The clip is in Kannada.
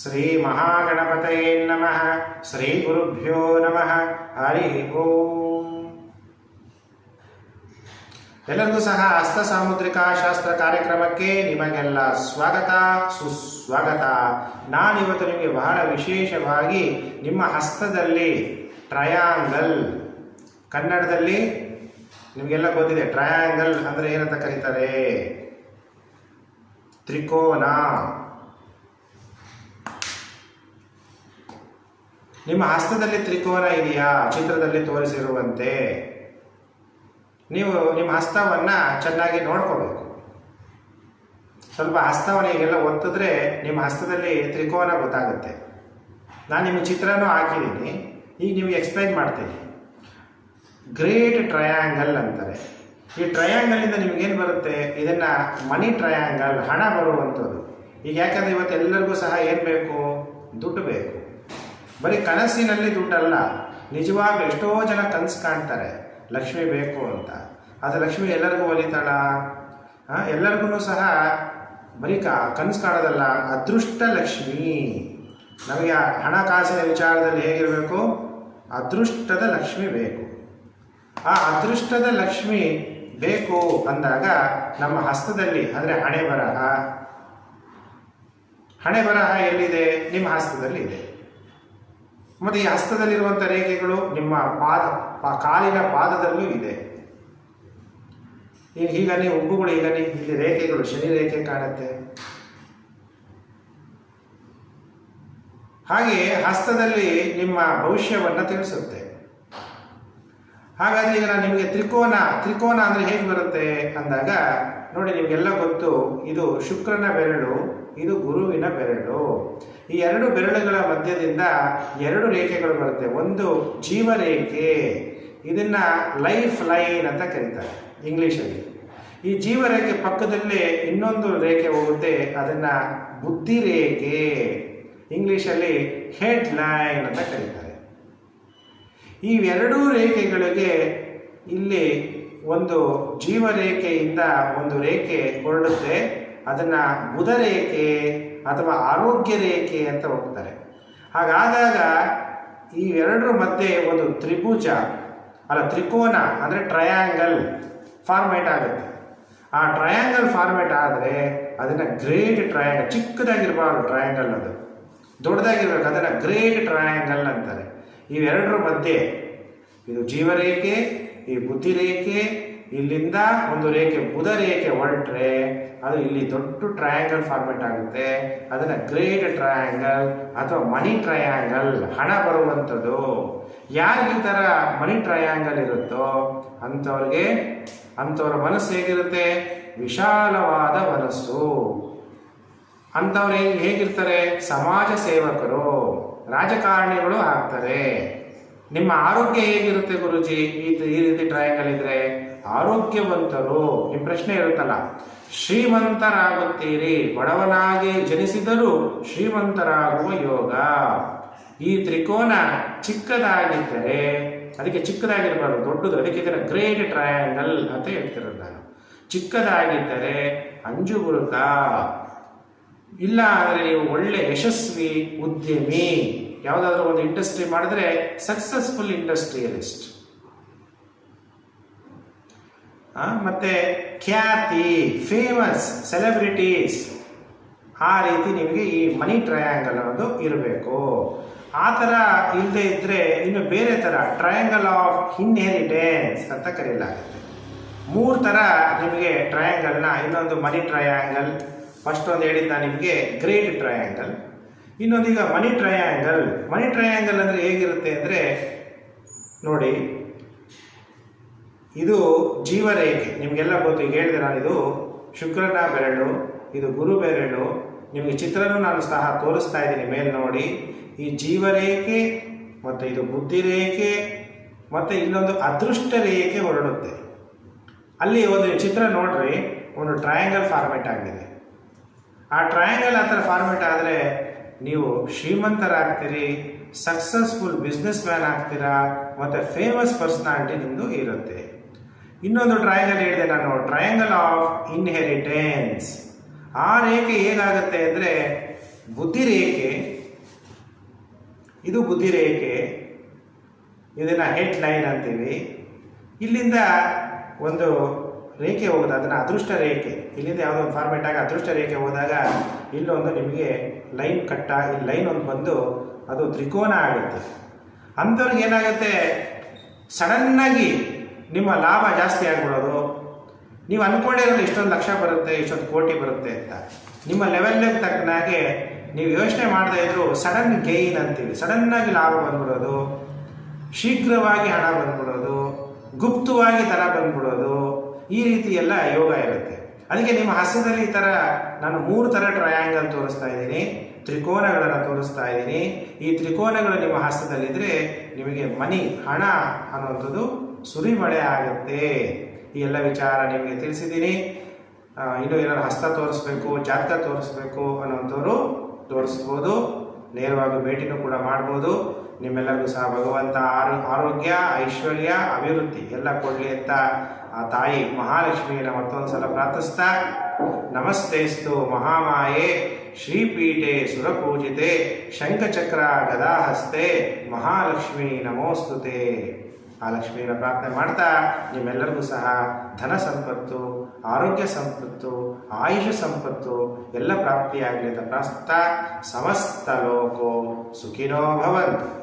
ಶ್ರೀ ಮಹಾಗಣಪತಯೇ ನಮಃ ಶ್ರೀ ಗುರುಭ್ಯೋ ನಮಃ ಹರಿ ಓಂ ಎಲ್ಲರಿಗೂ ಸಹ ಹಸ್ತ ಸಾಮುದ್ರಿಕ ಶಾಸ್ತ್ರ ಕಾರ್ಯಕ್ರಮಕ್ಕೆ ನಿಮಗೆಲ್ಲ ಸ್ವಾಗತ, ಸುಸ್ವಾಗತ. ನಾನಿವತ್ತು ನಿಮಗೆ ಬಹಳ ವಿಶೇಷವಾಗಿ ನಿಮ್ಮ ಹಸ್ತದಲ್ಲಿ ಟ್ರಯಾಂಗಲ್, ಕನ್ನಡದಲ್ಲಿ ನಿಮಗೆಲ್ಲ ಗೊತ್ತಿದೆ, ಟ್ರಯಾಂಗಲ್ ಅಂದರೆ ಏನಂತ ಕರೀತಾರೆ? ತ್ರಿಕೋನ. ನಿಮ್ಮ ಹಸ್ತದಲ್ಲಿ ತ್ರಿಕೋನ ಇದೆಯಾ? ಚಿತ್ರದಲ್ಲಿ ತೋರಿಸಿರುವಂತೆ. ನೀವು ನಿಮ್ಮ ಹಸ್ತವನ್ನು ಚೆನ್ನಾಗಿ ನೋಡ್ಕೋಬೇಕು. ಸ್ವಲ್ಪ ಹಸ್ತವನ್ನು ಈಗೆಲ್ಲ ಒತ್ತಿದ್ರೆ ನಿಮ್ಮ ಹಸ್ತದಲ್ಲಿ ತ್ರಿಕೋನ ಗೊತ್ತಾಗುತ್ತೆ. ನಾನು ನಿಮ್ಮ ಚಿತ್ರನೂ ಹಾಕಿದ್ದೀನಿ. ಈಗ ನಿಮಗೆ ಎಕ್ಸ್ಪ್ಲೈನ್ ಮಾಡ್ತೀನಿ. ಗ್ರೇಟ್ ಟ್ರಯಾಂಗಲ್ ಅಂತಾರೆ. ಈ ಟ್ರಯಾಂಗಲಿಂದ ನಿಮಗೇನು ಬರುತ್ತೆ? ಇದನ್ನು ಮನಿ ಟ್ರಯಾಂಗಲ್ ಹಣ ಬರುವಂಥದ್ದು. ಈಗ ಯಾಕಂದರೆ ಇವತ್ತು ಎಲ್ಲರಿಗೂ ಸಹ ಏನು ಬೇಕು? ದುಡ್ಡು ಬೇಕು. ಬರೀ ಕನಸಿನಲ್ಲಿ ದುಡ್ಡಲ್ಲ, ನಿಜವಾಗ್ಲೂ ಎಷ್ಟೋ ಜನ ಕನಸು ಕಾಣ್ತಾರೆ, ಲಕ್ಷ್ಮಿ ಬೇಕು ಅಂತ. ಆದರೆ ಲಕ್ಷ್ಮಿ ಎಲ್ಲರಿಗೂ ಒಲಿತಾಳ? ಎಲ್ಲರಿಗೂ ಸಹ ಬರೀ ಕನಸು ಕಾಣೋದಲ್ಲ, ಅದೃಷ್ಟ ಲಕ್ಷ್ಮಿ. ನಮಗೆ ಹಣಕಾಸಿನ ವಿಚಾರದಲ್ಲಿ ಹೇಗಿರಬೇಕು? ಅದೃಷ್ಟದ ಲಕ್ಷ್ಮಿ ಬೇಕು. ಆ ಅದೃಷ್ಟದ ಲಕ್ಷ್ಮಿ ಬೇಕು ಅಂದಾಗ ನಮ್ಮ ಹಸ್ತದಲ್ಲಿ, ಅಂದರೆ ಹಣೆ ಬರಹ. ಹಣೆ ಬರಹ ಎಲ್ಲಿದೆ? ನಿಮ್ಮ ಹಸ್ತದಲ್ಲಿ ಇದೆ. ಮತ್ತು ಈ ಹಸ್ತದಲ್ಲಿರುವಂಥ ರೇಖೆಗಳು ನಿಮ್ಮ ಪಾದ ಕಾಲಿನ ಪಾದದಲ್ಲೂ ಇದೆ. ಈಗ ನೀವು ಉಬ್ಬುಗಳು ಈಗ ನೀವು ಇಲ್ಲಿ ರೇಖೆಗಳು, ಶನಿ ರೇಖೆ ಕಾಣುತ್ತೆ. ಹಾಗೆ ಹಸ್ತದಲ್ಲಿ ನಿಮ್ಮ ಭವಿಷ್ಯವನ್ನು ತಿಳಿಸುತ್ತೆ. ಹಾಗಾದ್ರೆ ಈಗ ನಾನು ನಿಮಗೆ ತ್ರಿಕೋನ ತ್ರಿಕೋನ ಅಂದರೆ ಹೇಗೆ ಬರುತ್ತೆ ಅಂದಾಗ ನೋಡಿ, ನಿಮಗೆಲ್ಲ ಗೊತ್ತು, ಇದು ಶುಕ್ರನ ಬೆರಳು, ಇದು ಗುರುವಿನ ಬೆರಳು. ಈ ಎರಡು ಬೆರಳುಗಳ ಮಧ್ಯದಿಂದ ಎರಡು ರೇಖೆಗಳು ಬರುತ್ತೆ. ಒಂದು ಜೀವರೇಖೆ. ಇದನ್ನ ಲೈಫ್ ಲೈನ್ ಅಂತ ಕರೀತಾರೆ ಇಂಗ್ಲೀಷಲ್ಲಿ. ಈ ಜೀವರೇಖೆ ಪಕ್ಕದಲ್ಲೇ ಇನ್ನೊಂದು ರೇಖೆ ಹೋಗುತ್ತೆ, ಅದನ್ನ ಬುದ್ಧಿ ರೇಖೆ ಇಂಗ್ಲೀಷಲ್ಲಿ ಹೆಡ್ ಲೈನ್ ಅಂತ ಕರೀತಾರೆ. ಈ ಎರಡೂ ರೇಖೆಗಳಿಗೆ ಇಲ್ಲಿ ಒಂದು ಜೀವರೇಖೆಯಿಂದ ಒಂದು ರೇಖೆ ಹೊರಡುತ್ತೆ, ಅದನ್ನು ಬುಧ ರೇಖೆ ಅಥವಾ ಆರೋಗ್ಯ ರೇಖೆ ಅಂತ ಹೋಗ್ತಾರೆ. ಹಾಗಾದಾಗ ಈ ಎರಡರ ಮಧ್ಯೆ ಒಂದು ತ್ರಿಭುಜ, ಅಲ್ಲ ತ್ರಿಕೋನ ಅಂದರೆ ಟ್ರಯಾಂಗಲ್ ಫಾರ್ಮೇಟ್ ಆಗುತ್ತೆ. ಆ ಟ್ರಯಾಂಗಲ್ ಫಾರ್ಮೇಟ್ ಆದರೆ ಅದನ್ನು ಗ್ರೇಟ್ ಟ್ರಯಾಂಗಲ್ ಚಿಕ್ಕದಾಗಿರಬಾರ್ದು ಟ್ರಯಾಂಗಲ್ ಅದು. ದೊಡ್ಡದಾಗಿರ್ಬೇಕು, ಅದನ್ನು ಗ್ರೇಟ್ ಟ್ರಯಾಂಗಲ್ ಅಂತಾರೆ. ಇವೆರಡರ ಮಧ್ಯೆ ಇದು ಜೀವರೇಖೆ, ಈ ಬುದ್ಧಿ ರೇಖೆ ಇಲ್ಲಿಂದ ಒಂದು ರೇಖೆ, ಬುಧ ರೇಖೆ ಹೊರಟ್ರೆ ಅದು ಇಲ್ಲಿ ದೊಡ್ಡ ಟ್ರಯಾಂಗಲ್ ಫಾರ್ಮೇಟ್ ಆಗುತ್ತೆ. ಅದನ್ನ ಗ್ರೇಟ್ ಟ್ರಯಾಂಗಲ್ ಅಥವಾ ಮನಿ ಟ್ರಯಾಂಗಲ್ ಹಣ ಬರುವಂಥದ್ದು. ಯಾರಿಗೆ ಈ ಥರ ಮನಿ ಟ್ರಯಾಂಗಲ್ ಇರುತ್ತೋ ಅಂಥವ್ರಿಗೆ, ಅಂಥವ್ರ ಮನಸ್ಸು ಹೇಗಿರುತ್ತೆ? ವಿಶಾಲವಾದ ಮನಸ್ಸು. ಅಂಥವ್ರು ಹೇಗೆ, ಹೇಗಿರ್ತಾರೆ? ಸಮಾಜ ಸೇವಕರು, ರಾಜಕಾರಣಿಗಳು ಆಗ್ತಾರೆ. ನಿಮ್ಮ ಆರೋಗ್ಯ ಹೇಗಿರುತ್ತೆ ಗುರುಜಿ? ಈ ರೀತಿ ಟ್ರಯಾಂಗಲ್ ಇದ್ರೆ ಆರೋಗ್ಯವಂತರು ನಿಮ್ಮ ಪ್ರಶ್ನೆ ಇರುತ್ತಲ್ಲ, ಶ್ರೀಮಂತರಾಗುತ್ತೀರಿ, ಬಡವನಾಗಿ ಜನಿಸಿದರೂ ಶ್ರೀಮಂತರಾಗುವ ಯೋಗ. ಈ ತ್ರಿಕೋನ ಚಿಕ್ಕದಾಗಿದ್ದರೆ, ಅದಕ್ಕೆ ಚಿಕ್ಕದಾಗಿರಬಾರ್ದು, ದೊಡ್ಡದು, ಅದಕ್ಕೆ ಇದರ ಗ್ರೇಟ್ ಟ್ರಯಾಂಗಲ್ ಅಂತ ಹೇಳ್ತಿರೋದು ಚಿಕ್ಕದಾಗಿದ್ದರೆ ಗುರುತ ಇಲ್ಲ ಅಂದರೆ ನೀವು ಒಳ್ಳೆ ಯಶಸ್ವಿ, ಉದ್ಯಮಿ ಯಾವುದಾದ್ರೂ ಒಂದು ಇಂಡಸ್ಟ್ರಿ ಮಾಡಿದ್ರೆ ಸಕ್ಸಸ್ಫುಲ್ ಇಂಡಸ್ಟ್ರಿಯಲಿಸ್ಟ್ ಮತ್ತೆ ಖ್ಯಾತಿ ಫೇಮಸ್ ಸೆಲೆಬ್ರಿಟೀಸ್ ಆ ರೀತಿ ನಿಮಗೆ ಈ ಮನಿ ಟ್ರಯಾಂಗಲ್ ಅನ್ನೋದು ಇರಬೇಕು. ಆ ಥರ ಇಲ್ಲದೆ ಇದ್ದರೆ ಇನ್ನು ಬೇರೆ ಥರ ಟ್ರಯಾಂಗಲ್ ಆಫ್ ಇನ್ಹೆರಿಟೆನ್ಸ್ ಅಂತ ಕರೆಯಲಾಗುತ್ತೆ ಮೂರು ಥರ ನಿಮಗೆ ಟ್ರಯಾಂಗಲ್ನ ಇನ್ನೊಂದು ಮನಿ ಟ್ರಯಾಂಗಲ್ ಫಸ್ಟ್ ಒಂದು ಹೇಳಿದ್ದ ನಿಮಗೆ ಗ್ರೇಟ್ ಟ್ರಯಾಂಗಲ್ ಇನ್ನೊಂದು ಈಗ ಮನಿ ಟ್ರಯಾಂಗಲ್ ಮನಿ ಟ್ರಯಾಂಗಲ್ ಅಂದರೆ ಹೇಗಿರುತ್ತೆ ಅಂದರೆ, ನೋಡಿ, ಇದು ಜೀವರೇಖೆ. ನಿಮಗೆಲ್ಲ ಗೊತ್ತು, ಈಗ ಹೇಳಿದೆ ನಾನು, ಇದು ಶುಕ್ರನ ಬೆರಳು, ಇದು ಗುರು ಬೆರಳು. ನಿಮಗೆ ಚಿತ್ರನೂ ನಾನು ಸಹ ತೋರಿಸ್ತಾ ಇದ್ದೀನಿ ಮೇಲೆ ನೋಡಿ. ಈ ಜೀವರೇಖೆ, ಮತ್ತು ಇದು ಬುದ್ಧಿ ರೇಖೆ ಮತ್ತು ಇನ್ನೊಂದು ಅದೃಷ್ಟ ರೇಖೆ ಹೊರಡುತ್ತೆ. ಅಲ್ಲಿ ಒಂದು ಚಿತ್ರ ನೋಡ್ರಿ, ಒಂದು ಟ್ರಯಾಂಗಲ್ ಫಾರ್ಮೆಟ್ ಆಗಿದೆ. ಆ ಟ್ರಯಾಂಗಲ್ ಆ ಥರ ಫಾರ್ಮೆಟ್ ಆದರೆ ನೀವು ಶ್ರೀಮಂತರಾಗ್ತೀರಿ ಸಕ್ಸಸ್ಫುಲ್ ಬಿಸ್ನೆಸ್ ಮ್ಯಾನ್ ಆಗ್ತೀರಾ, ಮತ್ತು ಫೇಮಸ್ ಪರ್ಸ್ನಾಲಿಟಿ ನಿಮ್ಮದು ಇರುತ್ತೆ. ಇನ್ನೊಂದು ಟ್ರಯಾಂಗಲ್ ಹೇಳಿದೆ ನಾನು ಟ್ರಯಾಂಗಲ್ ಆಫ್ ಇನ್ಹೆರಿಟೆನ್ಸ್ ಆ ರೇಖೆ ಹೇಗಾಗುತ್ತೆ ಅಂದರೆ, ಬುದ್ಧಿರೇಖೆ, ಇದು ಬುದ್ಧಿರೇಖೆ, ಇದನ್ನ ಹೆಡ್ ಲೈನ್ ಅಂತೀವಿ. ಇಲ್ಲಿಂದ ಒಂದು ರೇಖೆ ಹೋಗೋದು, ಅದನ್ನು ಅದೃಷ್ಟ ರೇಖೆ. ಇಲ್ಲಿಂದ ಯಾವುದೋ ಒಂದು ಫಾರ್ಮೆಟ್ ಆಗಿ ಅದೃಷ್ಟ ರೇಖೆ ಹೋದಾಗ ಇಲ್ಲೊಂದು ನಿಮಗೆ ಲೈನ್ ಕಟ್ಟ ಇಲ್ಲಿ ಲೈನ್ ಒಂದು ಬಂದು ಅದು ತ್ರಿಕೋನ ಆಗುತ್ತೆ. ಅಂಥವ್ರಿಗೆ ಏನಾಗುತ್ತೆ? ಸಡನ್ನಾಗಿ ನಿಮ್ಮ ಲಾಭ ಜಾಸ್ತಿ ಆಗ್ಬಿಡೋದು. ನೀವು ಅಂದ್ಕೊಂಡಿರೋದು ಇಷ್ಟೊಂದು ಲಕ್ಷ ಬರುತ್ತೆ, ಇಷ್ಟೊಂದು ಕೋಟಿ ಬರುತ್ತೆ ಅಂತ. ನಿಮ್ಮ ಲೆವೆಲ್ಗೆ ತಕ್ಕನಾಗೆ ನೀವು ಯೋಚನೆ ಮಾಡದೇ ಇದ್ರು ಸಡನ್ ಗೈನ್ ಅಂತೀವಿ. ಸಡನ್ನಾಗಿ ಲಾಭ ಬಂದ್ಬಿಡೋದು. ಶೀಘ್ರವಾಗಿ ಹಣ ಬಂದ್ಬಿಡೋದು. ಗುಪ್ತವಾಗಿ ಧನ ಬಂದ್ಬಿಡೋದು. ಈ ರೀತಿ ಎಲ್ಲ ಯೋಗ ಇರುತ್ತೆ. ಅದಕ್ಕೆ ನಿಮ್ಮ ಹಸ್ತದಲ್ಲಿ ಈ ಥರ ನಾನು ಮೂರು ಥರ ಟ್ರಯಾಂಗಲ್ ತೋರಿಸ್ತಾ ಇದ್ದೀನಿ. ತ್ರಿಕೋನಗಳನ್ನು ತೋರಿಸ್ತಾ ಇದ್ದೀನಿ. ಈ ತ್ರಿಕೋನಗಳು ನಿಮ್ಮ ಹಸ್ತದಲ್ಲಿದ್ದರೆ ನಿಮಗೆ ಮನಿ, ಹಣ ಅನ್ನುವಂಥದ್ದು ಸುರಿಮಳೆ ಆಗುತ್ತೆ. ಈ ಎಲ್ಲ ವಿಚಾರ ನಿಮಗೆ ತಿಳಿಸಿದ್ದೀನಿ. ಇನ್ನು ಏನಾದ್ರು ಹಸ್ತ ತೋರಿಸ್ಬೇಕು ಜಾತಕ ತೋರಿಸ್ಬೇಕು ಅನ್ನೋಂಥವ್ರು ತೋರಿಸ್ಬೋದು. ನೇರವಾಗಿ ಭೇಟಿನೂ ಕೂಡ ಮಾಡ್ಬೋದು. ನಿಮ್ಮೆಲ್ಲರಿಗೂ ಸಹ ಭಗವಂತ ಆರೋ, ಆರೋಗ್ಯ, ಐಶ್ವರ್ಯ, ಅಭಿವೃದ್ಧಿ ಎಲ್ಲ ಕೊಡಲಿ ಅಂತ ಆ ತಾಯಿ ಮಹಾಲಕ್ಷ್ಮಿಯನ್ನು ಮತ್ತೊಂದು ಸಲ ಪ್ರಾರ್ಥಿಸ್ತಾ, ನಮಸ್ತೆಸ್ತು ಮಹಾಮಾಯೆ, ಶ್ರೀಪೀಠೆ ಸುರಪೂಜಿತೆ, ಶಂಖಚಕ್ರ ಗದಾಹಸ್ತೆ, ಮಹಾಲಕ್ಷ್ಮಿ ನಮೋಸ್ತುತೆ. ಆ ಲಕ್ಷ್ಮಿಯನ್ನು ಪ್ರಾರ್ಥನೆ ಮಾಡ್ತಾ, ನಿಮ್ಮೆಲ್ಲರಿಗೂ ಸಹ ಧನ ಸಂಪತ್ತು, ಆರೋಗ್ಯ ಸಂಪತ್ತು, ಆಯುಷ ಸಂಪತ್ತು ಎಲ್ಲ ಪ್ರಾಪ್ತಿಯಾಗಲಿ ಅಂತ ಪ್ರಾಸ್ತಾ ಸಮಸ್ತ ಲೋಕೋ ಸುಖಿನೋ ಭವಂತು.